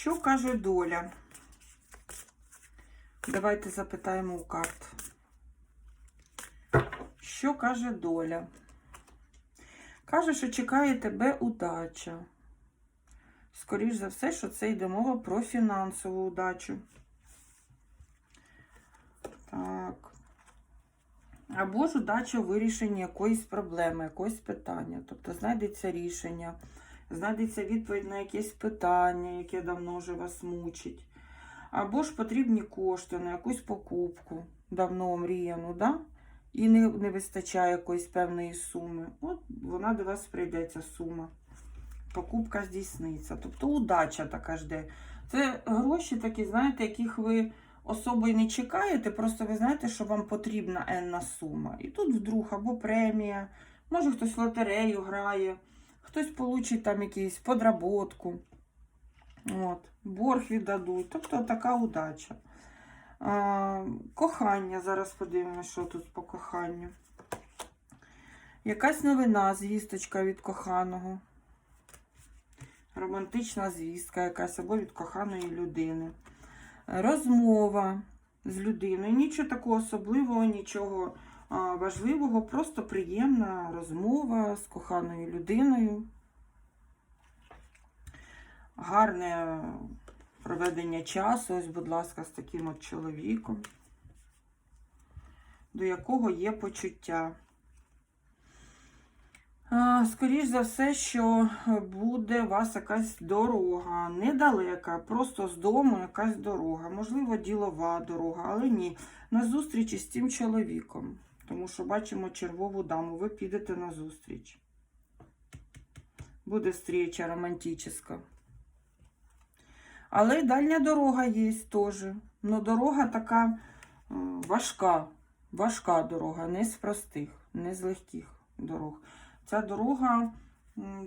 Що каже доля? Давайте запитаємо у карт. Що каже доля? Каже, що чекає тебе удача. Скоріш за все, що це йде мова про фінансову удачу. Так. Або ж удача у вирішенні якоїсь проблеми, якогось питання. Тобто знайдеться рішення, знайдеться відповідь на якесь питання, яке давно вже вас мучить. Або ж потрібні кошти на якусь покупку, давно омріяну, да? і не, не вистачає якоїсь певної суми. От вона до вас прийдеться сума. Покупка здійсниться. Тобто удача така жде. Це гроші такі, знаєте, яких ви особо й не чекаєте, просто ви знаєте, що вам потрібна енна сума. І тут вдруг або премія, може хтось в лотерею грає, хтось получить там якийсь подработку. От, борг віддадуть. Тобто така удача. А, кохання, зараз подивимося, що тут по коханню. Якась новина, звісточка від коханого. Романтична звістка якась або від коханої людини. Розмова з людиною. Нічого такого особливого, нічого важливого, просто приємна розмова з коханою людиною. Гарне проведення часу, ось, будь ласка, з таким от чоловіком, до якого є почуття. Скоріш за все, що буде у вас якась дорога, недалека, просто з дому якась дорога, можливо, ділова дорога, але ні, на зустріч із цим чоловіком. Тому що бачимо червову даму, ви підете на зустріч. Буде зустріча романтична. Але й дальня дорога є теж. Ну, дорога така е, важка, важка дорога, не з простих, не з легких дорог. Ця дорога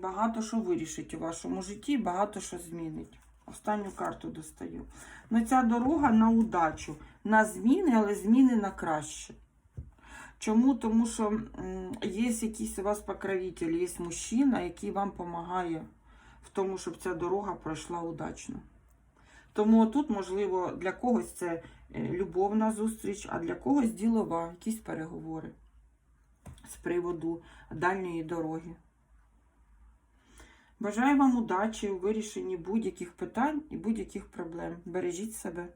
багато що вирішить у вашому житті, багато що змінить. Останню карту достаю. Ну, ця дорога на удачу, на зміни, але зміни на краще. Чому? Тому що є якийсь у вас покровитель, є мужчина, який вам допомагає в тому, щоб ця дорога пройшла удачно. Тому тут, можливо, для когось це е, любовна зустріч, а для когось ділова, якісь переговори з приводу дальньої дороги. Бажаю вам удачі у вирішенні будь-яких питань і будь-яких проблем. Бережіть себе.